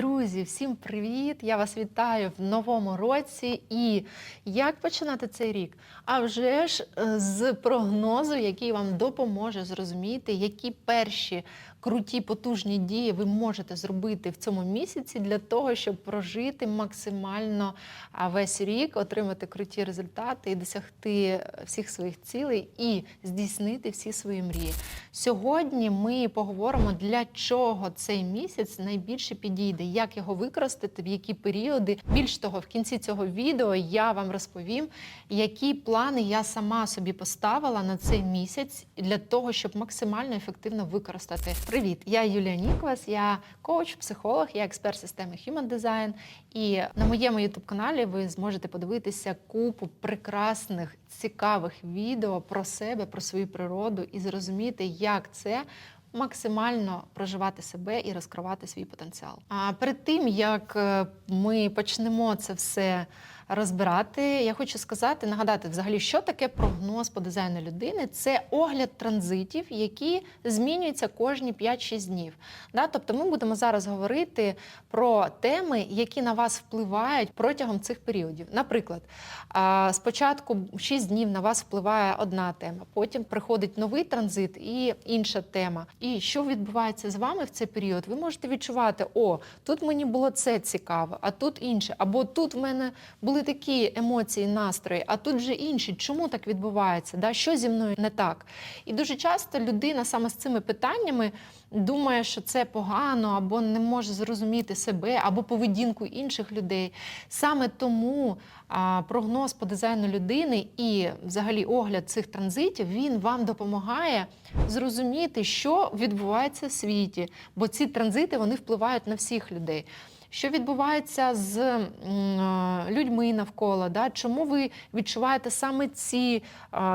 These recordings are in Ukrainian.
Друзі, всім привіт! Я вас вітаю в новому році. І як починати цей рік? А вже ж е, з прогнозу, який вам допоможе зрозуміти, які перші круті потужні дії ви можете зробити в цьому місяці для того, щоб прожити максимально весь рік, отримати круті результати і досягти е, всіх своїх цілей і здійснити всі свої мрії. Сьогодні ми поговоримо, для чого цей місяць найбільше підійде, як його використати, в які періоди. Більш того, в кінці цього відео я вам розповім, які плани я сама собі поставила на цей місяць для того, щоб максимально ефективно використати. Привіт, я Юлія Ніквас, я коуч, психолог, я експерт системи Human Design. І на моєму youtube каналі ви зможете подивитися купу прекрасних, цікавих відео про себе, про свою природу і зрозуміти, як це максимально проживати себе і розкривати свій потенціал. А перед тим як е, ми почнемо це все розбирати, я хочу сказати, нагадати взагалі, що таке прогноз по дизайну людини. Це огляд транзитів, які змінюються кожні 5-6 днів. Да? Тобто ми будемо зараз говорити про теми, які на вас впливають протягом цих періодів. Наприклад, спочатку 6 днів на вас впливає одна тема, потім приходить новий транзит і інша тема. І що відбувається з вами в цей період? Ви можете відчувати, о, тут мені було це цікаво, а тут інше, або тут в мене були такі емоції, настрої, а тут вже інші. Чому так відбувається? Да? Що зі мною не так? І дуже часто людина саме з цими питаннями думає, що це погано, або не може зрозуміти себе, або поведінку інших людей. Саме тому прогноз по дизайну людини і взагалі огляд цих транзитів він вам допомагає зрозуміти, що відбувається в світі, бо ці транзити вони впливають на всіх людей. Що відбувається з е, людьми навколо? Да? Чому ви відчуваєте саме ці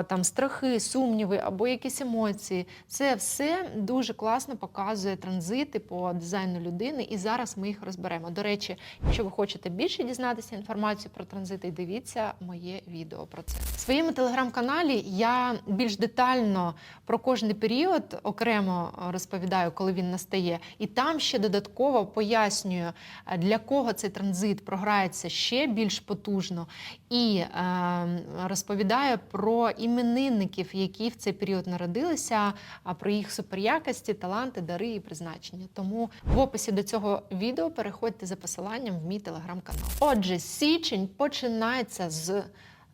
там страхи, сумніви або якісь емоції? Це все дуже класно показує транзити по дизайну людини, і зараз ми їх розберемо. До речі, якщо ви хочете більше дізнатися інформацію про транзити, дивіться моє відео про це. В своєму телеграм-каналі я більш детально про кожний період окремо розповідаю, коли він настає, і там ще додатково пояснюю для кого цей транзит програється ще більш потужно, і е, розповідає про іменинників, які в цей період народилися, а про їх суперякості, таланти, дари і призначення. Тому в описі до цього відео переходьте за посиланням в мій телеграм-канал. Отже, січень починається з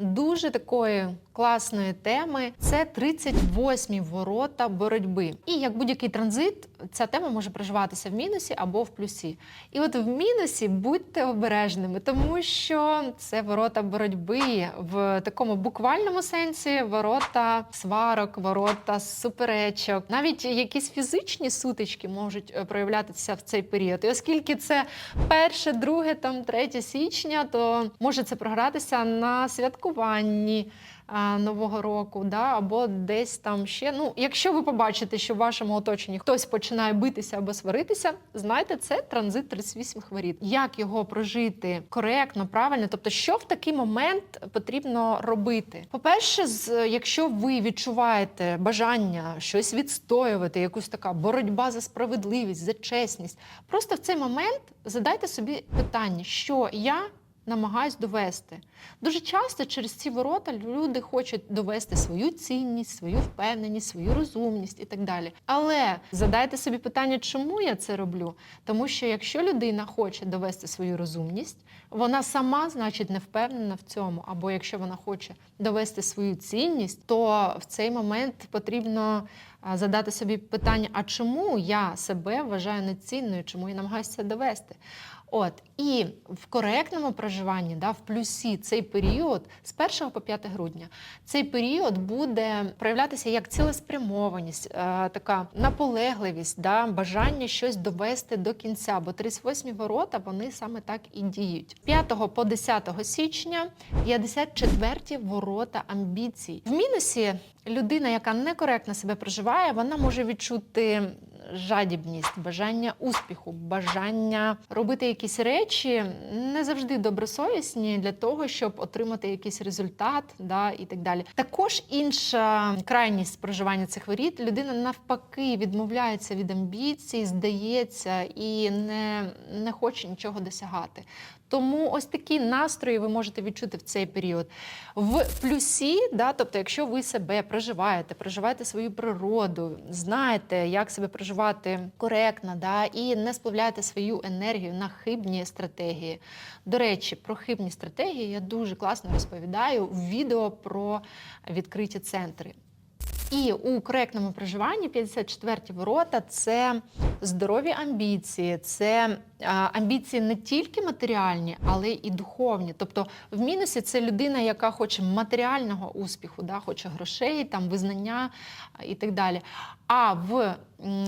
дуже такої класної теми. Це 38-мі ворота боротьби. І як будь-який транзит, ця тема може проживатися в мінусі або в плюсі. І от в мінусі будьте обережними, тому що це ворота боротьби в такому буквальному сенсі ворота сварок, ворота суперечок. Навіть якісь фізичні сутички можуть е, проявлятися в цей період. І оскільки це перше, друге, там третє січня, то може це програтися на святкуванні Нового року, да, або десь там ще. Ну, якщо ви побачите, що в вашому оточенні хтось починає битися або сваритися, знайте, це транзит 38 хворіт. Як його прожити коректно, правильно? Тобто, що в такий момент потрібно робити? По-перше, з- якщо ви відчуваєте бажання щось відстоювати, якусь така боротьба за справедливість, за чесність, просто в цей момент задайте собі питання, що я намагаюсь довести. Дуже часто через ці ворота люди хочуть довести свою цінність, свою впевненість, свою розумність і так далі. Але задайте собі питання, чому я це роблю? Тому що якщо людина хоче довести свою розумність, вона сама, значить, не впевнена в цьому. Або якщо вона хоче довести свою цінність, то в цей момент потрібно задати собі питання: а чому я себе вважаю нецінною, чому я намагаюся це довести? От і в коректному проживанні, да, в плюсі цей період з 1 по 5 грудня, цей період буде проявлятися як цілеспрямованість, е, така наполегливість, да, бажання щось довести до кінця. Бо 38 ворота вони саме так і діють. 5 по 10 січня 54 ворота амбіцій. В мінусі людина, яка некоректно себе проживає, вона може відчути жадібність, бажання успіху, бажання робити якісь речі не завжди добросовісні для того, щоб отримати якийсь результат, да, і так далі. Також інша крайність проживання цих воріт людина навпаки відмовляється від амбіцій, здається і не, не хоче нічого досягати. Тому ось такі настрої ви можете відчути в цей період. В плюсі, да, тобто, якщо ви себе проживаєте, проживаєте свою природу, знаєте, як себе проживати коректно, да, і не сплавляєте свою енергію на хибні стратегії. До речі, про хибні стратегії я дуже класно розповідаю в відео про відкриті центри. І у коректному проживанні 54-ті ворота це здорові амбіції, це амбіції не тільки матеріальні, але і духовні. Тобто в мінусі це людина, яка хоче матеріального успіху, да, хоче грошей, там визнання і так далі. А в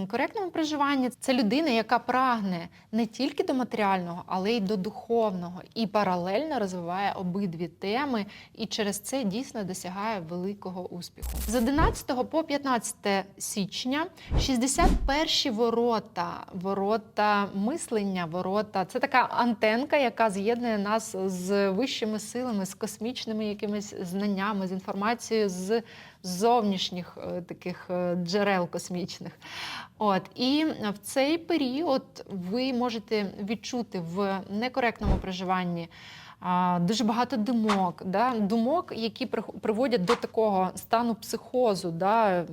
коректному проживанні це людина, яка прагне не тільки до матеріального, але й до духовного, і паралельно розвиває обидві теми, і через це дійсно досягає великого успіху. З 11 по 15 січня 61 ворота, ворота мислення, ворота це така антенка, яка з'єднує нас з вищими силами, з космічними якимись знаннями, з інформацією з зовнішніх е, таких е, джерел космічних. От і в цей період ви можете відчути в некоректному проживанні. Дуже багато думок, да? думок, які приводять до такого стану психозу. Да?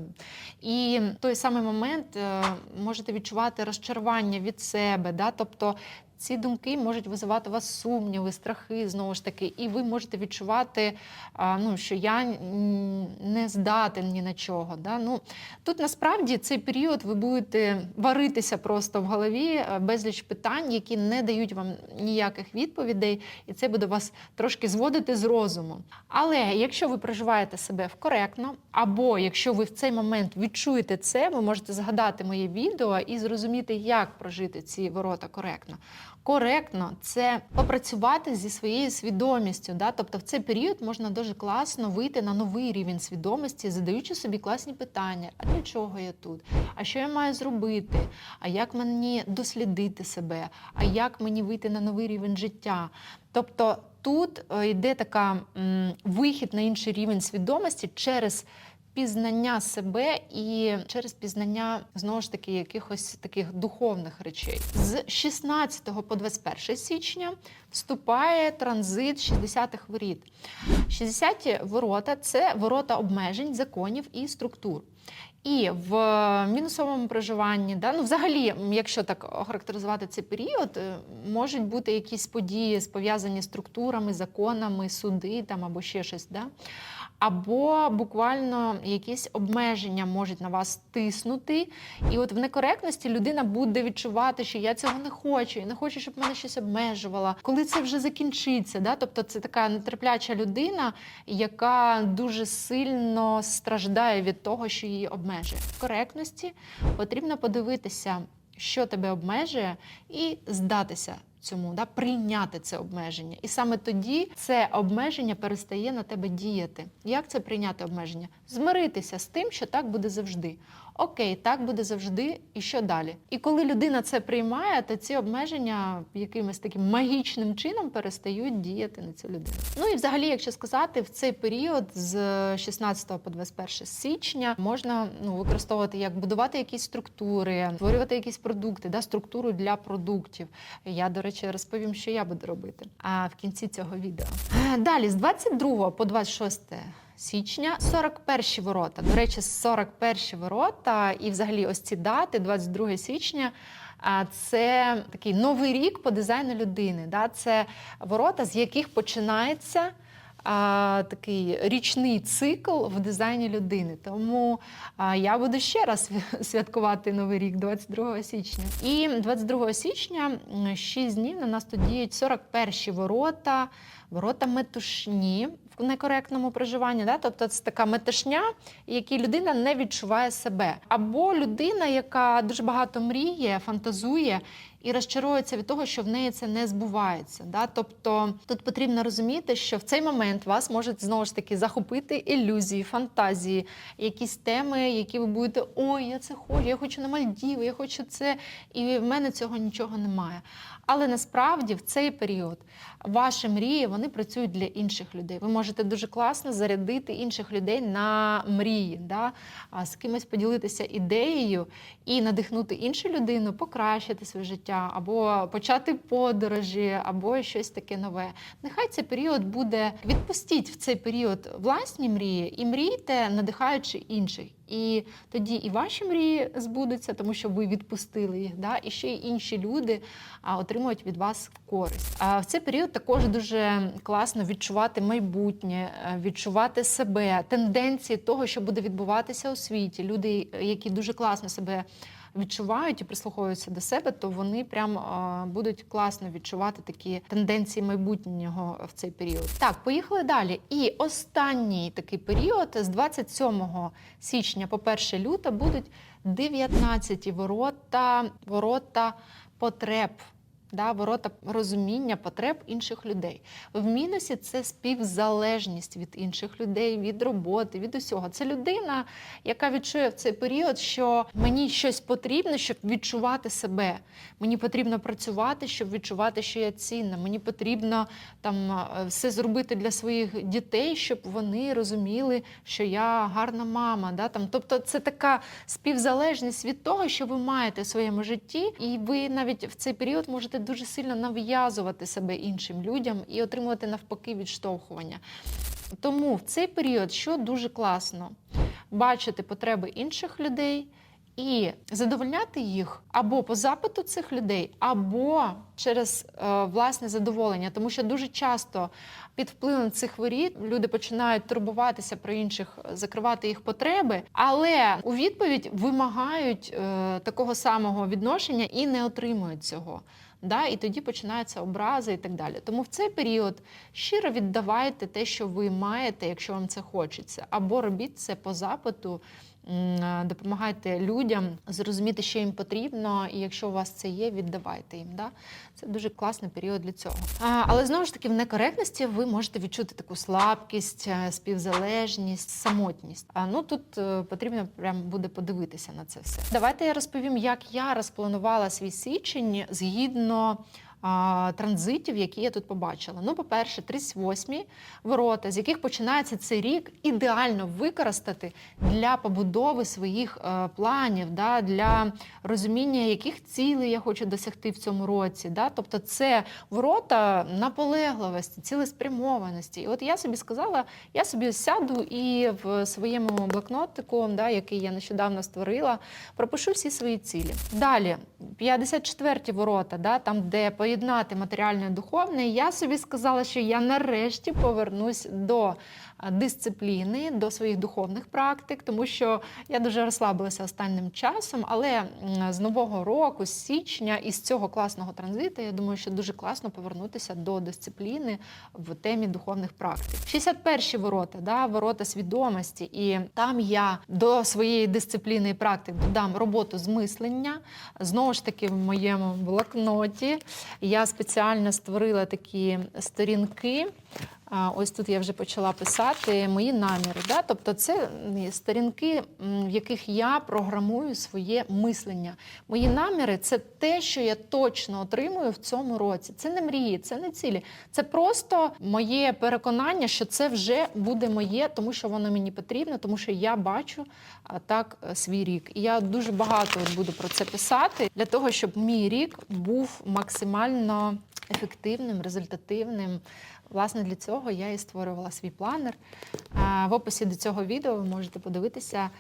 І в той самий момент е, можете відчувати розчарування від себе. Да? Тобто ці думки можуть визивати у вас сумніви, страхи знову ж таки, і ви можете відчувати, ну, що я не здатен ні на чого. Да? Ну, тут насправді цей період ви будете варитися просто в голові е, безліч питань, які не дають вам ніяких відповідей, і це буде вас трошки зводити з розуму. Але якщо ви проживаєте себе коректно, або якщо ви в цей момент відчуєте це, ви можете згадати моє відео і зрозуміти, як прожити ці ворота коректно. Коректно це попрацювати зі своєю свідомістю. Да? Тобто в цей період можна дуже класно вийти на новий рівень свідомості, задаючи собі класні питання: а для чого я тут? А що я маю зробити? А як мені дослідити себе? А як мені вийти на новий рівень життя? Тобто тут е, йде така м, вихід на інший рівень свідомості через пізнання себе і через пізнання знову ж таки якихось таких духовних речей. З 16 по 21 січня вступає транзит 60-х воріт. 60-ті ворота це ворота обмежень, законів і структур. І в мінусовому проживанні, да, ну взагалі, якщо так охарактеризувати цей період, е, можуть бути якісь події пов'язані з структурами, законами, суди там або ще щось. Да? Або буквально якісь обмеження можуть на вас тиснути. І от в некоректності людина буде відчувати, що я цього не хочу, я не хочу, щоб мене щось обмежувало. Коли це вже закінчиться, да? тобто це така нетерпляча людина, яка дуже сильно страждає від того, що її обмежує. В коректності потрібно подивитися, що тебе обмежує, і здатися цьому, да, прийняти це обмеження. І саме тоді це обмеження перестає на тебе діяти. Як це прийняти обмеження? Змиритися з тим, що так буде завжди. Окей, так буде завжди, і що далі? І коли людина це приймає, то ці обмеження якимось таким магічним чином перестають діяти на цю людину. Ну і взагалі, якщо сказати, в цей період з 16 по 21 січня можна ну, використовувати як будувати якісь структури, створювати якісь продукти, да, структуру для продуктів. Я, до речі, розповім, що я буду робити а, в кінці цього відео. Е, Далі, з 22 по 26 січня, 41 ворота. До речі, 41 ворота, і взагалі ось ці дати, 22 січня. Це такий новий рік по дизайну людини. Да? Це ворота, з яких починається а, такий річний цикл в дизайні людини. Тому а, я буду ще раз святкувати новий рік 22 січня. І 22 січня 6 днів на нас тут діють 41 ворота, ворота метушні в некоректному проживанні. Да? Тобто це така метушня, в якій людина не відчуває себе. Або людина, яка дуже багато мріє, фантазує. І розчарується від того, що в неї це не збувається. Да? Тобто тут потрібно розуміти, що в цей момент вас можуть знову ж таки захопити ілюзії, фантазії, якісь теми, які ви будете ой, я це хочу, я хочу на Мальдіви, я хочу це, і в мене цього нічого немає. Але насправді в цей період ваші мрії вони працюють для інших людей. Ви можете дуже класно зарядити інших людей на мрії, да? з кимось поділитися ідеєю і надихнути іншу людину, покращити своє життя, або почати подорожі, або щось таке нове. Нехай цей період буде відпустіть в цей період власні мрії і мрійте, надихаючи інших. І тоді і ваші мрії збудуться, тому що ви відпустили їх, да? і ще й інші люди отримують від вас користь. А в цей період також дуже класно відчувати майбутнє, е, відчувати себе, тенденції того, що буде відбуватися у світі. Люди, які дуже класно себе відчувають і прислуховуються до себе, то вони прям будуть класно відчувати такі тенденції майбутнього в цей період. Так, поїхали далі. І останній такий період з 27 січня по 1 люта будуть 19 ворота, ворота потреб. Да, ворота розуміння потреб інших людей. В мінусі це співзалежність від інших людей, від роботи, від усього. Це людина, яка відчує в цей період, що мені щось потрібно, щоб відчувати себе. Мені потрібно працювати, щоб відчувати, що я цінна. Мені потрібно там е, все зробити для своїх дітей, щоб вони розуміли, що я гарна мама. Да? Там, тобто, це така співзалежність від того, що ви маєте в своєму житті, і ви навіть в цей період можете дуже сильно нав'язувати себе іншим людям і отримувати навпаки відштовхування. Тому в цей період, що дуже класно, бачити потреби інших людей. І задовольняти їх або по запиту цих людей, або через е, власне задоволення, тому що дуже часто під впливом цих воріт люди починають турбуватися про інших, закривати їх потреби, але у відповідь вимагають е, такого самого відношення і не отримують цього. Да, і тоді починаються образи і так далі. Тому в цей період щиро віддавайте те, що ви маєте, якщо вам це хочеться, або робіть це по запиту. М, Допомагайте людям зрозуміти, що їм потрібно, і якщо у вас це є, віддавайте їм. Да? Це дуже класний період для цього. А, але знову ж таки, в некоректності ви можете відчути таку слабкість, е, співзалежність, самотність. А ну тут е, потрібно прям буде подивитися на це все. Давайте я розповім, як я розпланувала свій січень згідно. Транзитів, які я тут побачила. Ну, по-перше, 38 ворота, з яких починається цей рік, ідеально використати для побудови своїх е, планів, да, для розуміння, яких цілей я хочу досягти в цьому році. Да? Тобто, це ворота наполегливості, цілеспрямованості. І от я собі сказала, я собі сяду і в своєму блокнотику, да, який я нещодавно створила, пропишу всі свої цілі. Далі, 54 ворота, да, там, де поєднати матеріальне і духовне, я собі сказала, що я нарешті повернусь до дисципліни, до своїх духовних практик, тому що я дуже розслабилася останнім часом, але з нового року, з січня, із цього класного транзиту, я думаю, що дуже класно повернутися до дисципліни в темі духовних практик. 61 ворота, да, ворота свідомості, і там я до своєї дисципліни і практик додам роботу з мислення. Знову ж таки, в моєму блокноті я спеціально створила такі сторінки. Ось тут я вже почала писати мої наміри. Да? Тобто, це сторінки, в яких я програмую своє мислення. Мої наміри це те, що я точно отримую в цьому році. Це не мрії, це не цілі. Це просто моє переконання, що це вже буде моє, тому що воно мені потрібно, тому що я бачу так е, свій рік. І я дуже багато буду про це писати для того, щоб мій рік був максимально ефективним, результативним. Власне, для цього я і створювала свій планер. В описі до цього відео ви можете подивитися, е,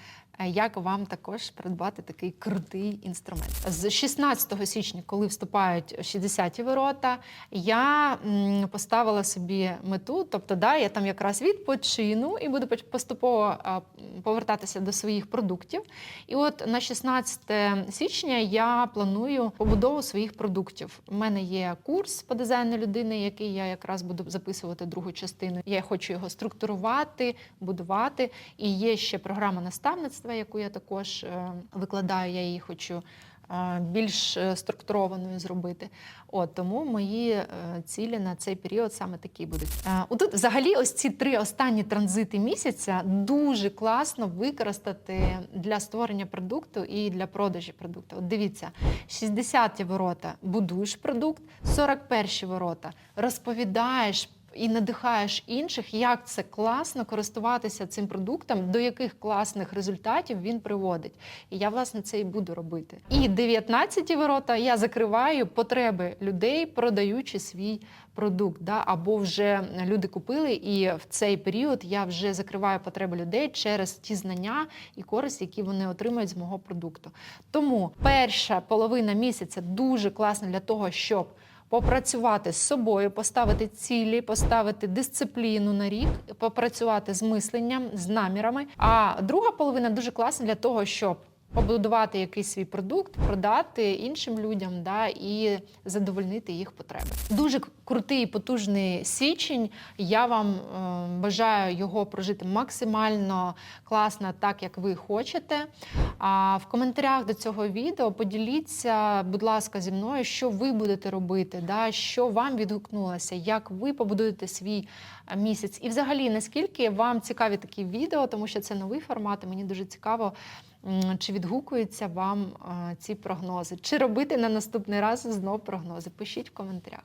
як вам також придбати такий крутий інструмент. З 16 січня, коли вступають 60-ті ворота, я поставила собі мету, тобто, да, я там якраз відпочину і буду поступово повертатися до своїх продуктів. І от на 16 січня я планую побудову своїх продуктів. У мене є курс по дизайну людини, який я якраз буду записувати другу частину. Я хочу його структурувати, будувати. І є ще програма наставництва, яку я також е, викладаю. Я її хочу більш е, структурованою зробити. От тому мої е, цілі на цей період саме такі будуть. Е, Отут, взагалі, ось ці три останні транзити місяця дуже класно використати для створення продукту і для продажі продукту. От дивіться, 60-ті ворота будуєш продукт, 41-ті ворота розповідаєш. І надихаєш інших, як це класно користуватися цим продуктом, до яких класних результатів він приводить. І я власне це і буду робити. І 19 ворота я закриваю потреби людей, продаючи свій продукт. Да? Або вже люди купили, і в цей період я вже закриваю потреби людей через ті знання і користь, які вони отримують з мого продукту. Тому перша половина місяця дуже класна для того, щоб попрацювати з собою, поставити цілі, поставити дисципліну на рік, попрацювати з мисленням, з намірами. А друга половина дуже класна для того, щоб побудувати якийсь свій продукт, продати іншим людям да, і задовольнити їх потреби. Дуже крутий, потужний січень. Я вам е, бажаю його прожити максимально класно, так як ви хочете. А в коментарях до цього відео поділіться, будь ласка, зі мною, що ви будете робити, да, що вам відгукнулося, як ви побудуєте свій е, місяць. І взагалі, наскільки вам цікаві такі відео, тому що це новий формат, і мені дуже цікаво. Чи відгукуються вам е, ці прогнози? Чи робити на наступний раз знов прогнози? Пишіть в коментарях.